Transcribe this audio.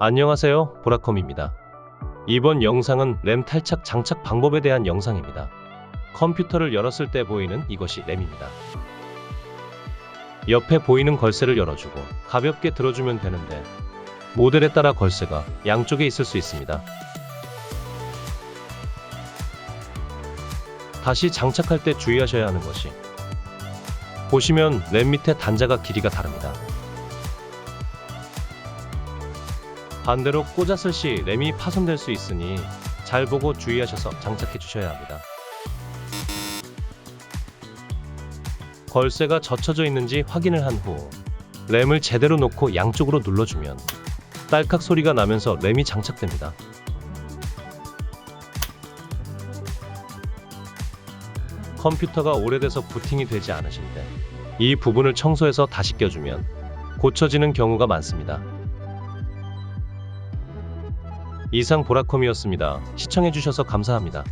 안녕하세요. 보라컴입니다. 이번 영상은 램 탈착 장착 방법에 대한 영상입니다. 컴퓨터를 열었을 때 보이는 이것이 램입니다. 옆에 보이는 걸쇠를 열어주고 가볍게 들어주면 되는데 모델에 따라 걸쇠가 양쪽에 있을 수 있습니다. 다시 장착할 때 주의하셔야 하는 것이 보시면 램 밑에 단자가 길이가 다릅니다. 반대로 꽂았을 시 램이 파손될 수 있으니 잘 보고 주의하셔서 장착해 주셔야 합니다. 걸쇠가 젖혀져 있는지 확인을 한 후 램을 제대로 놓고 양쪽으로 눌러주면 딸깍 소리가 나면서 램이 장착됩니다. 컴퓨터가 오래돼서 부팅이 되지 않으실 때 이 부분을 청소해서 다시 껴주면 고쳐지는 경우가 많습니다. 이상 보라콤이었습니다. 시청해주셔서 감사합니다.